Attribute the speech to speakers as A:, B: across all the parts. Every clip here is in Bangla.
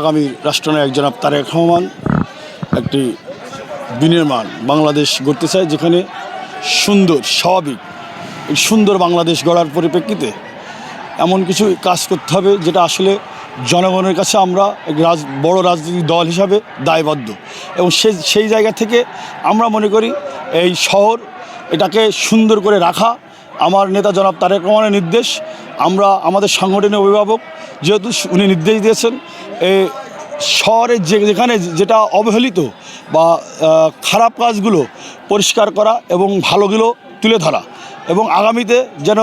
A: আগামী রাষ্ট্রনায়ক জনাব তারেক রহমান একটি বিনির্মাণ বাংলাদেশ গড়তে চায়, যেখানে সুন্দর, স্বাভাবিক সুন্দর বাংলাদেশ গড়ার পরিপ্রেক্ষিতে এমন কিছু কাজ করতে হবে, যেটা আসলে জনগণের কাছে আমরা এক রাজ, বড় রাজনৈতিক দল হিসাবে দায়বদ্ধ। এবং সে, সেই জায়গা থেকে আমরা মনে করি এই শহর এটাকে সুন্দর করে রাখা আমার নেতা জনাব তারেক রহমানের নির্দেশ, আমরা আমাদের সাংগঠনিক অভিভাবক, যেহেতু উনি নির্দেশ দিয়েছেন, এ শহরের যে যেখানে যেটা অবহেলিত বা খারাপ কাজগুলো পরিষ্কার করা এবং ভালোগুলো তুলে ধরা এবং আগামীতে যেন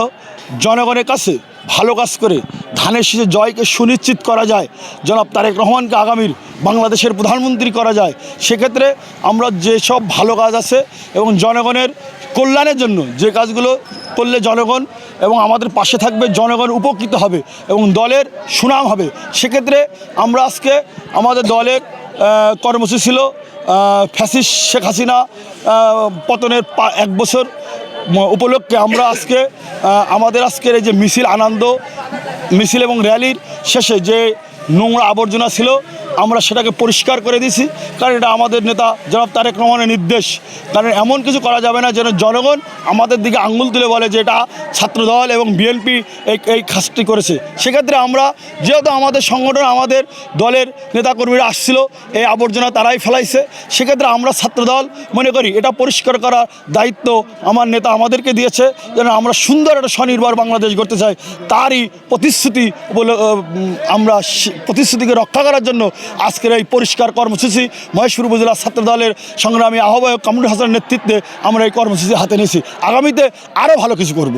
A: জনগণের কাছে ভালো কাজ করে ধানের শীষে জয়কে সুনিশ্চিত করা যায়। জনাব তারেক রহমানকে আগামীর বাংলাদেশের প্রধানমন্ত্রী করা যায়। সেক্ষেত্রে আমরা যেসব ভালো কাজ আছে এবং জনগণের কল্যাণের জন্য যে কাজগুলো করলে জনগণ এবং আমাদের পাশে থাকবে, জনগণ উপকৃত হবে এবং দলের সুনাম হবে। সেক্ষেত্রে আমরা আজকে আমাদের দলের কর্মসূচি ছিল ফ্যাসিস শেখ হাসিনা পতনের এক বছর উপলক্ষে আমরা আজকে আমাদের আজকের এই যে মিছিল আনন্দ মিছিল এবং র্যালির শেষে যে নোংরা আবর্জনা ছিল আমরা সেটাকে পরিষ্কার করে দিছি কারণ এটা আমাদের নেতা জনাব তারেক রহমানের নির্দেশ। কারণ এমন কিছু করা যাবে না যেন জনগণ আমাদের দিকে আঙ্গুল তুলে বলে যে এটা ছাত্রদল এবং বিএনপি এই এই কাজটি করেছে। সেক্ষেত্রে আমরা যেহেতু আমাদের সংগঠন, আমাদের দলের নেতাকর্মীরা আসছিল, এই আবর্জনা তারাই ফেলাইছে। সেক্ষেত্রে আমরা ছাত্রদল মনে করি এটা পরিষ্কার করার দায়িত্ব আমার নেতা আমাদেরকে দিয়েছে, যেন আমরা সুন্দর একটা স্বনির্ভর বাংলাদেশ গড়তে চাই। তারই প্রতিশ্রুতি আমরা প্রতিশ্রুতিকে রক্ষা করার জন্য আজকের এই পরিষ্কার কর্মসূচি মহেশপুর উপজেলা ছাত্র দলের সংগ্রামী আহ্বায়ক কামরুল হাসানের নেতৃত্বে আমরা এই কর্মসূচি হাতে নিয়েছি। আগামীতে আরও ভালো কিছু করব।